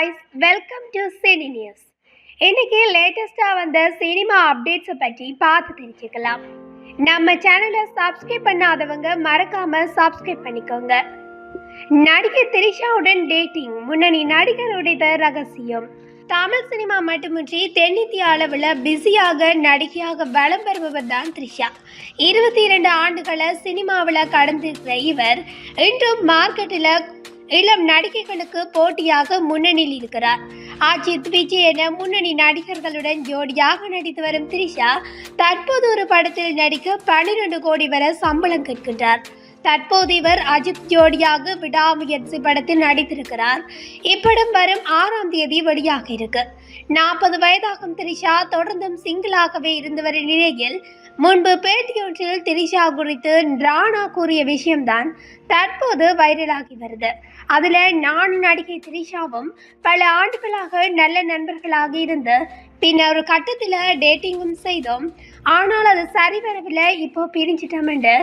Guys welcome to cine news இன்னைக்கு லேட்டஸ்டாக வந்த சினிமா அப்டேட்ஸை பற்றி பார்த்து தெரிஞ்சுக்கலாம். நம்ம சேனலை சப்ஸ்கிரைப் பண்ணாதவங்க மறக்காம சப்ஸ்கிரைப் பண்ணிக்கோங்க. நடிகை திரிஷாவுடன் டேட்டிங் முன்னணி நடிகருடைய ரகசியம். தமிழ் சினிமா மட்டுமின்றி தென்னிந்திய அளவில் பிஸியாக நடிகையாக வலம் பெறுபவர் தான் த்ரிஷா. இருபத்தி இரண்டு ஆண்டுகளை சினிமாவில் கடந்திருக்கிற இவர் இன்றும் மார்க்கெட்டில் இளம் நடிகைகளுக்கு போட்டியாக முன்னணியில் இருக்கிறார். அஜித் விஜய் என முன்னணி நடிகர்களுடன் ஜோடியாக நடித்து வரும் த்ரிஷா தற்போது ஒரு படத்தில் நடிக்க பன்னிரண்டு கோடி வரை சம்பளம் கேட்கின்றார். தற்போது இவர் அஜித் ஜோடியாக விடாமுயற்சி படத்தில் நடித்திருக்கிறார். இப்படம் வரும் ஆறாம் தேதி வெளியாக இருக்கு. நாற்பது வயதாகும் திரிஷா தொடர்ந்தும் சிங்கிளாகவே இருந்து வரும் நிலையில் முன்பு பேட்டியொன்றில் திரிஷா குறித்து ராணா கூறிய விஷயம்தான் தற்போது வைரலாகி வருது. அதில் நான் நடிகை திரிஷாவும் பல ஆண்டுகளாக நல்ல நண்பர்களாக இருந்து பின்ன ஒரு கட்டத்தில் டேட்டிங்கும் செய்தோம். ஆனால் அது சரி வரவில்லை. இப்போ பிரிஞ்சிட்டோம்னு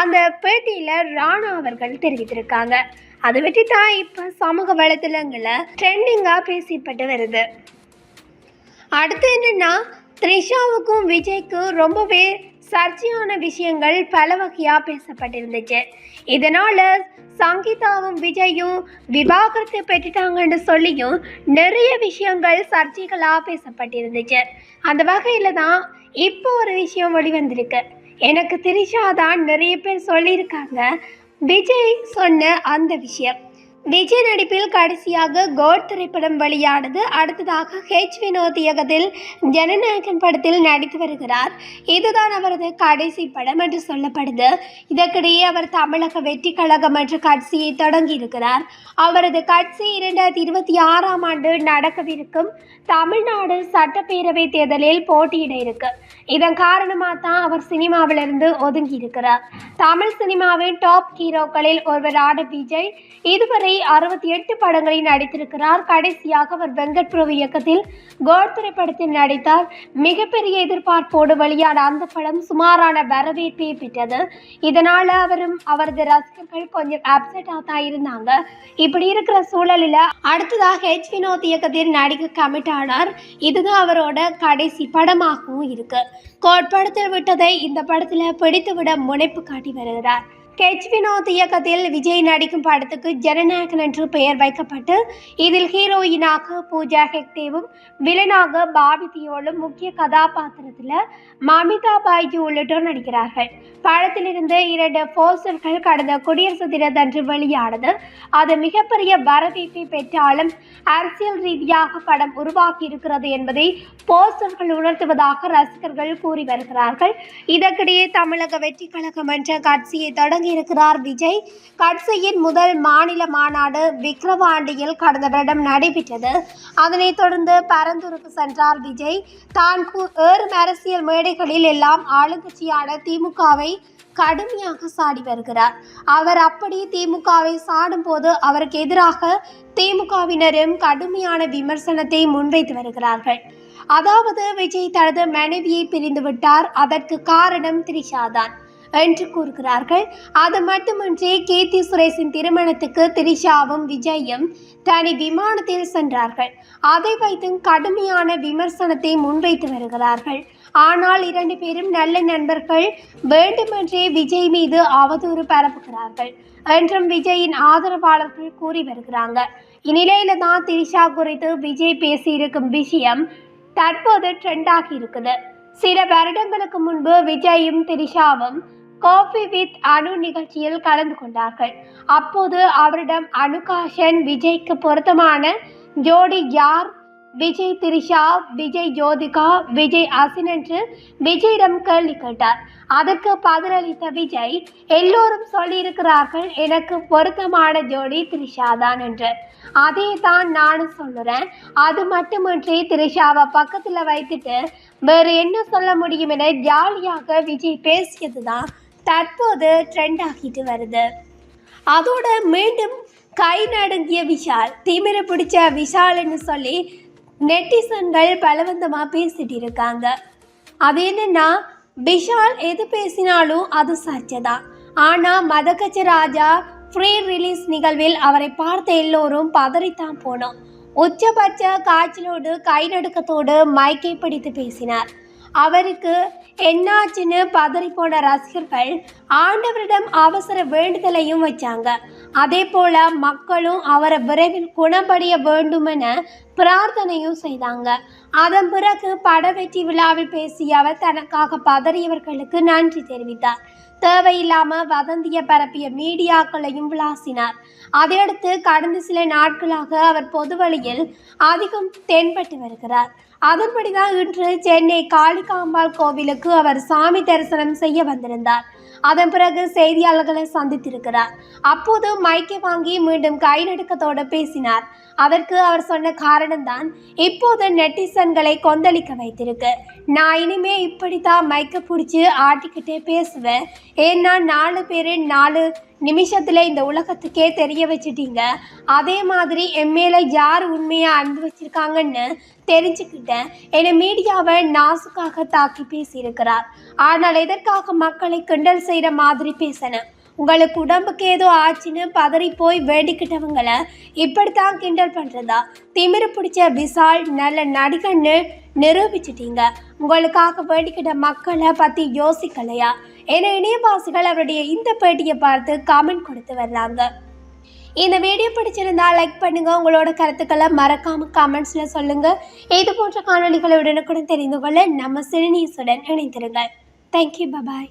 அந்த பேட்டியில் ராணா அவர்கள் தெரிவித்திருக்காங்க. அதை பற்றி தான் இப்போ சமூக வலைத்தளங்களில் ட்ரெண்டிங்காக பேசப்பட்டு வருது. அடுத்து என்னென்னா த்ரிஷாவுக்கும் விஜய்க்கும் ரொம்பவே சர்ச்சையான விஷயங்கள் பல வகையாக பேசப்பட்டிருந்துச்சு. இதனால் சங்கீதாவும் விஜயும் விவாகரத்து பெற்றுட்டாங்கன்னு சொல்லியும் நிறைய விஷயங்கள் சர்ச்சைகளாக பேசப்பட்டிருந்துச்சு. அந்த வகையில் தான் இப்போ ஒரு விஷயம் வெளிவந்திருக்கு. எனக்கு திரிஷா தான் நிறைய பேர் சொல்லியிருக்காங்க. விஜய் சொன்ன அந்த விஷயம். விஜய் நடிப்பில் கடைசியாக கோட் திரைப்படம் வெளியானது. அடுத்ததாக ஹெச் வினோத் இயக்கத்தில் ஜனநாயகன் படத்தில் நடித்து வருகிறார். இதுதான் அவரது கடைசி படம் என்று சொல்லப்படுது. இதற்கிடையே அவர் தமிழக வெற்றி கழகம் என்ற கட்சியை தொடங்கியிருக்கிறார். அவரது கட்சி இரண்டாயிரத்தி இருபத்தி ஆறாம் ஆண்டு நடக்கவிருக்கும் தமிழ்நாடு சட்டப்பேரவை தேர்தலில் போட்டியிட இருக்கு. இதன் காரணமாக தான் அவர் சினிமாவிலிருந்து ஒதுங்கி இருக்கிறார் தமிழ் சினிமாவின் டாப் ஹீரோக்களில் ஒருவரான விஜய் இதுவரை அறுபத்தி எட்டு படங்களில் நடித்திருக்கிறார். கடைசியாக அவர் வெங்கட் பிரபு இயக்கத்தில் கோட் திரைப்படத்தில் நடித்தார். மிகப்பெரிய எதிர்பார்ப்போடு வெளியான அந்த படம் சுமாரான வரவேற்பை பெற்றது. இதனால அவரும் அவரது ரசிகர்கள் கொஞ்சம் அப்செட்டாக தான் இருந்தாங்க. இப்படி இருக்கிற சூழலில் அடுத்ததாக ஹெச் வினோத் இயக்கத்தில் நடிக்க கமிட் ஆனார். இதுதான் அவரோட கடைசி படமாகவும் இருக்கு. கோட் படத்தில் விட்டதை இந்த படத்தில் பிடித்துவிட முனைப்பு காட்டி வருகிறார். கெச் வினோத் இயக்கத்தில் விஜய் நடிக்கும் படத்துக்கு ஜனநாயகன் என்று பெயர் வைக்கப்பட்டு இதில் ஹீரோயினாக பூஜா ஹெக்டேவும் வில்லனாக பாபி தியோலும் முக்கிய கதாபாத்திரத்தில் மமிதா பாய்ஜி உள்ளிட்டோர் நடிக்கிறார்கள். படத்திலிருந்து இரண்டு போஸ்டர்கள் கடந்த குடியரசு தினத்தன்று வெளியானது. அது மிகப்பெரிய வரவேற்பை பெற்றாலும் அரசியல் ரீதியாக படம் உருவாக்கி இருக்கிறது என்பதை போஸ்டர்கள் உணர்த்துவதாக ரசிகர்கள் கூறி வருகிறார்கள். இதற்கிடையே தமிழக வெற்றி கழகம் என்ற கட்சியை தொடங்கியிருக்கிறார் விஜய். கட்சியின் முதல் மாநில மாநாடு விக்கிரவாண்டியில் கடந்த வருடம் நடைபெற்றது. அதனைத் தொடர்ந்து பரந்தூருக்கு சென்றார் விஜய். தான் ஏறும் அரசியல் மேடைகளில் எல்லாம் ஆளுங்கட்சியான திமுகவை கடுமையாக சாடி வருகிறார். அவர் அப்படி திமுகவை சாடும் போது அவருக்கு எதிராக திமுகவினரும் கடுமையான விமர்சனத்தை முன்வைத்து வருகிறார்கள். அதாவது விஜய் தனது மனைவியை பிரிந்து விட்டார் அதற்கு காரணம் திரிஷாதான். என்று கூறுகிறார்கள். அது மட்டுமின்றி கீர்த்தி சுரேஷின் திருமணத்துக்கு திரிஷாவும் விஜயும் தனி விமானத்தில் சென்றார்கள். அதை வைத்தும் கடுமையான விமர்சனத்தை முன்வைத்து வருகிறார்கள். ஆனால் இரண்டு பேரும் நல்ல நண்பர்கள் வேண்டுமென்றே விஜய் மீது அவதூறு பரப்புகிறார்கள் என்றும் விஜயின் ஆதரவாளர்கள் கூறி வருகிறாங்க. இந்நிலையில தான் திரிஷா குறித்து விஜய் பேசியிருக்கும் விஷயம் தற்போது ட்ரெண்டாகி இருக்குது. சில வருடங்களுக்கு முன்பு விஜயும் திரிஷாவும் காஃபி வித் அணு நிகழ்ச்சியில் கலந்து கொண்டார்கள். அப்போது அவரிடம் அனுகாஷன் விஜய்க்கு பொருத்தமான ஜோடி யார்? விஜய் திரிஷா விஜய் ஜோதிகா விஜய் அசின் என்று விஜயிடம் கேள்வி கேட்டார். அதற்கு பதிலளித்த விஜய் எல்லோரும் சொல்லியிருக்கிறார்கள் எனக்கு பொருத்தமான ஜோடி திரிஷா தான் என்று. அதே தான் நானும் சொல்லுறேன். அது மட்டுமின்றி திரிஷாவை பக்கத்தில் வைத்துட்டு வேறு என்ன சொல்ல முடியும் என ஜாலியாக விஜய் பேசியது தான் தற்போது ட்ரெண்ட் ஆகிட்டு வருது. அதோட மீண்டும் கை நடுங்கிய விஷால் திமிர பிடிச்ச விஷால்னு சொல்லி நெட்டிசன்கள் பலவந்தமாக பேசிட்டு இருக்காங்க. அது என்னன்னா விஷால் எது பேசினாலும் அது சர்ச்சை தான் ஆனால் மதக்கச்ச ராஜா ஃப்ரீ ரிலீஸ் நிகழ்வில் அவரை பார்த்த எல்லோரும் பதறித்தான் போனோம். உச்சபட்ச காய்ச்சலோடு கை நடுக்கத்தோடு மைக்கை பிடித்து பேசினார். அவருக்கு என்னாச்சுன்னு பதறிப்போன ரசிகர்கள் ஆண்டவரிடம் அவசர வேண்டுதலையும் வச்சாங்க. அதே போல மக்களும் அவரை விரைவில் குணப்படைய வேண்டுமென பிரார்த்தனையும் செய்தாங்க. அதன் பிறகு படவெற்றி விழாவில் பேசிய அவர் தனக்காக பதறியவர்களுக்கு நன்றி தெரிவித்தார். தேவையில்லாம வதந்திய பரப்பிய மீடியாக்களையும் விளாசினார். அதையடுத்து கடந்த சில நாட்களாக அவர் பொதுவழியில் அதிகம் தென்பட்டு வருகிறார். அதன்படிதான் இன்று சென்னை காளிகாம்பாள் கோவிலுக்கு அவர் சாமி தரிசனம் செய்ய வந்திருந்தார். அதன் பிறகு செய்தியாளர்களை சந்தித்திருக்கிறார். அப்போது மைக்கை வாங்கி மீண்டும் கை நடுக்கத்தோடு பேசினார். அதற்கு அவர் சொன்ன காரணம்தான் இப்போது நெட்டிசன்களை கொந்தளிக்க வைத்திருக்கு. நான் இனிமே இப்படித்தான் மைக்கை பிடிச்சி ஆட்டிக்கிட்டே பேசுவேன். ஏன்னா நாலு பேர் நாலு நிமிஷத்தில் இந்த உலகத்துக்கே தெரிய வச்சிட்டீங்க. அதே மாதிரி என் மேலே யார் உண்மையாக அன்பு வச்சிருக்காங்கன்னு தெரிஞ்சுக்கிட்டேன். என்னை மீடியாவை நாசுக்காக தாக்கி பேசியிருக்கிறார். ஆனால் எதற்காக மக்களை கிண்டல் செய்கிற மாதிரி பேசினேன் உங்களுக்கு உடம்புக்கு ஏதோ ஆச்சுன்னு பதறி போய் வேண்டிக்கிட்டவங்களை இப்படித்தான் கிண்டல் பண்ணுறதா திமிரு பிடிச்ச விசால் நல்ல நடிகன்னு நிரூபிச்சிட்டீங்க. உங்களுக்காக வேண்டிக்கிட்ட மக்களை பற்றி யோசிக்கலையா? என இணையவாசிகள் அவருடைய இந்த பேட்டியை பார்த்து காமெண்ட் கொடுத்து வர்றாங்க. இந்த வீடியோ பிடிச்சிருந்தா லைக் பண்ணுங்க. உங்களோட கருத்துக்களை மறக்காம கமெண்ட்ஸ்ல சொல்லுங்க. இது போன்ற காணொலிகளை உடனுக்குடன் தெரிந்து கொள்ள நம்ம சிறுநீசுடன் இணைந்திருங்கள். Thank you bye bye